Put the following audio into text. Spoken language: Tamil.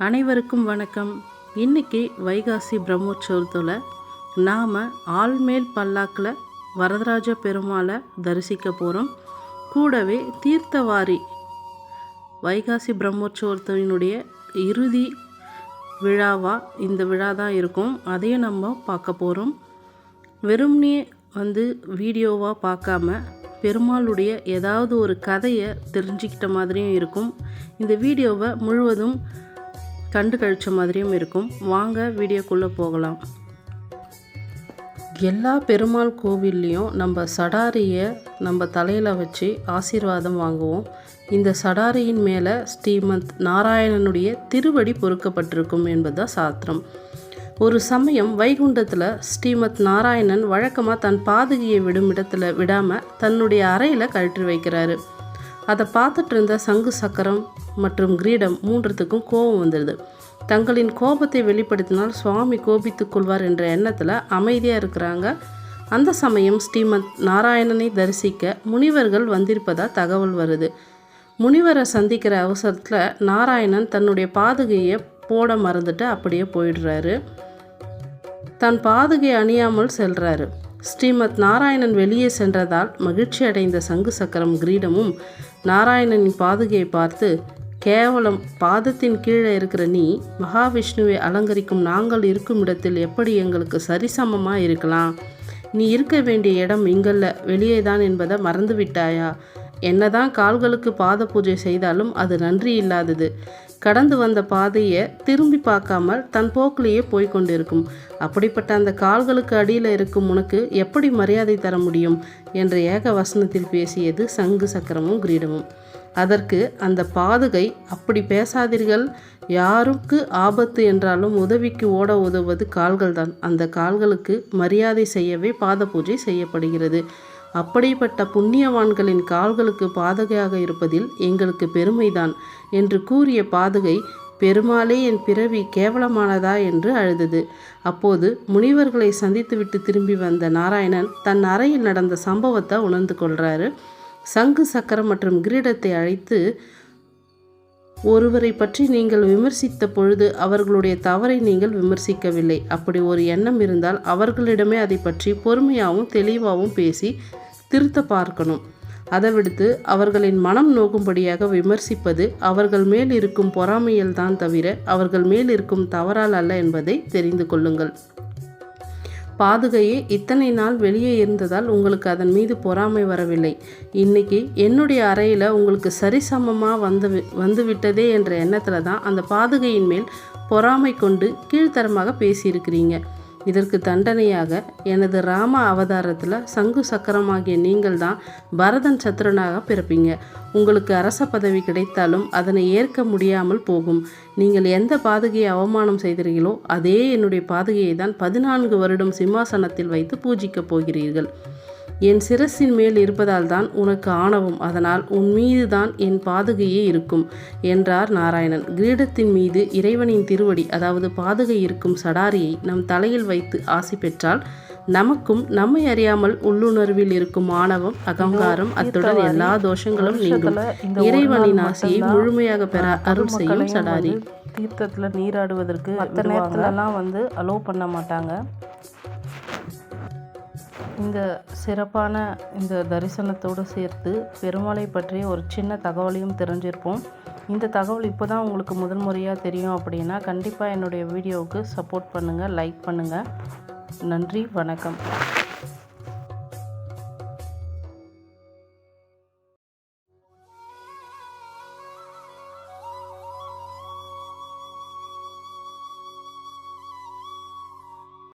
அனைவருக்கும் வணக்கம். இன்னைக்கு வைகாசி பிரம்மோற்சவத்தில் நாம் ஆள்மேல் பல்லாக்கில் வரதராஜ பெருமாளை தரிசிக்க போகிறோம் கூடவே தீர்த்தவாரி வைகாசி பிரம்மோற்சவத்தினுடைய இறுதி விழாவாக இந்த விழா தான் இருக்கும். அதையும் நம்ம பார்க்க போகிறோம் வெறும்னே வந்து வீடியோவாக பார்க்காம பெருமாளுடைய ஏதாவது ஒரு கதையை தெரிஞ்சுக்கிட்ட மாதிரியும் இருக்கும். இந்த வீடியோவை முழுவதும் கண்டு கழிச்ச மாதிரியும் இருக்கும். வாங்க வீடியோக்குள்ளே போகலாம். எல்லா பெருமாள் கோவில்லையும் நம்ம சடாரியை நம்ம தலையில் வச்சு ஆசீர்வாதம் வாங்குவோம். இந்த சடாரியின் மேலே ஸ்ரீமத் நாராயணனுடைய திருவடி பொறுக்கப்பட்டிருக்கும் என்பதுதான் சாத்திரம். ஒரு சமயம் வைகுண்டத்தில் ஸ்ரீமத் நாராயணன் வழக்கமாக தன் பாதகியை விடும் இடத்துல விடாமல் தன்னுடைய அறையில் கழற்றி வைக்கிறாரு. அதை பார்த்துட்டு இருந்த சங்கு சக்கரம் மற்றும் கிரீடம் மூன்றத்துக்கும் கோபம் வந்துடுது. தங்களின் கோபத்தை வெளிப்படுத்தினால் சுவாமி கோபித்துக் கொள்வார் என்ற எண்ணத்தில் அமைதியாக இருக்கிறாங்க. அந்த சமயம் ஸ்ரீமத் நாராயணனை தரிசிக்க முனிவர்கள் வந்திருப்பதாக தகவல் வருது. முனிவரை சந்திக்கிற அவசரத்தில் நாராயணன் தன்னுடைய பாதுகையை போட மறந்துட்டு அப்படியே போயிடுறாரு. தன் பாதுகை அணியாமல் செல்கிறாரு ஸ்ரீமத் நாராயணன் வெளியே சென்றதால் மகிழ்ச்சி அடைந்த சங்கு சக்கரம் கிரீடமும் நாராயணனின் பாதுகையை பார்த்து கேவலம் பாதத்தின் கீழே இருக்கிற நீ மகாவிஷ்ணுவை அலங்கரிக்கும் நாங்கள் இருக்கும் இடத்தில் எப்படி எங்களுக்கு சரிசமமாக இருக்கலாம்? நீ இருக்க வேண்டிய இடம் இங்கல்ல வெளியே தான் என்பதை மறந்து விட்டாயா என்னதான் கால்களுக்கு பாத பூஜை செய்தாலும் அது நன்றி இல்லாதது. கடந்து வந்த பாதையை திரும்பி பார்க்காமல் தன் போக்கிலேயே போய்கொண்டிருக்கும் அப்படிப்பட்ட அந்த கால்களுக்கு அடியில் இருக்கும் உனக்கு எப்படி மரியாதை தர முடியும்? என்ற ஏக வசனத்தில் பேசியது சங்கு சக்கரமும் கிரீடமும். அதற்கு அந்த பாதுகை அப்படி பேசாதீர்கள். யாருக்கு ஆபத்து என்றாலும் உதவிக்கு ஓட உதவுவது கால்கள்தான். அந்த கால்களுக்கு மரியாதை செய்யவே பாத பூஜை செய்யப்படுகிறது. அப்படிப்பட்ட புண்ணியவான்களின் கால்களுக்கு பாதகையாக இருப்பதில் எங்களுக்கு பெருமைதான் என்று கூறிய பாதுகை பெருமாளே என் பிறவி கேவலமானதா? என்று அழுதது. அப்போது முனிவர்களை சந்தித்துவிட்டு திரும்பி வந்த நாராயணன் தன் அறையில் நடந்த சம்பவத்தை உணர்ந்து கொள்கிறாரு சங்கு சக்கரம் மற்றும் கிரீடத்தை அழைத்து ஒருவரை பற்றி நீங்கள் விமர்சித்த பொழுது அவர்களுடைய தவறை நீங்கள் விமர்சிக்கவில்லை. அப்படி ஒரு எண்ணம் இருந்தால் அவர்களிடமே அதை பற்றி பொறுமையாகவும் தெளிவாகவும் பேசி திருத்த பார்க்கணும். அதை விடுத்து அவர்களின் மனம் நோக்கும்படியாக விமர்சிப்பது அவர்கள் மேல் இருக்கும் பொறாமையில்தான் தவிர அவர்கள் மேல் இருக்கும் தவறால் அல்ல என்பதை தெரிந்து கொள்ளுங்கள். பாதுகையே இத்தனை நாள் வெளியே இருந்ததால் உங்களுக்கு அதன் மீது பொறாமை வரவில்லை. இன்னைக்கு என்னுடைய அறையில் உங்களுக்கு சரிசமமாக வந்து வந்துவிட்டதே என்ற எண்ணத்தில் தான் அந்த பாதுகையின் மேல் பொறாமை கொண்டு கீழ்த்தரமாக பேசியிருக்கிறீங்க. இதற்கு தண்டனையாக எனது ராம அவதாரத்தில் சங்கு சக்கரமாகிய நீங்கள் தான் பரதன் சத்ருனாக பிறப்பீங்க. உங்களுக்கு அரச பதவி கிடைத்தாலும் அதனை ஏற்க முடியாமல் போகும். நீங்கள் எந்த பாதகையை அவமானம் செய்கிறீர்களோ அதே என்னுடைய பாதகையை தான் பதினான்கு வருடம் சிம்மாசனத்தில் வைத்து பூஜிக்கப் போகிறீர்கள். என் சிரசின் மேல் இருப்பதால் தான் உனக்கு ஆணவம். அதனால் உன் மீது தான் என் பாதுகையே இருக்கும் என்றார் நாராயணன். கிரீடத்தின் மீது இறைவனின் திருவடி அதாவது பாதுகை இருக்கும் சடாரியை நம் தலையில் வைத்து ஆசி பெற்றால் நமக்கும் நம்மை அறியாமல் உள்ளுணர்வில் இருக்கும் ஆணவம் அகங்காரம் அத்துடன் எல்லா தோஷங்களும் நீங்கும். இறைவனின் ஆசையை முழுமையாக பெற அருள் செய்யும் சடாரி. தீர்த்தத்தில் நீராடுவதற்கு மற்ற நேரத்துலலாம் வந்து அலோவ் பண்ண மாட்டாங்க. இந்த சிறப்பான இந்த தரிசனத்தோடு சேர்த்து பெருமாளை பற்றிய ஒரு சின்ன தகவலையும் தெரிஞ்சிருப்போம். இந்த தகவல் இப்போ தான் உங்களுக்கு முதல் முறையாக தெரியும் அப்படின்னா கண்டிப்பாக என்னுடைய வீடியோவுக்கு சப்போர்ட் பண்ணுங்கள் லைக் பண்ணுங்கள் நன்றி வணக்கம்.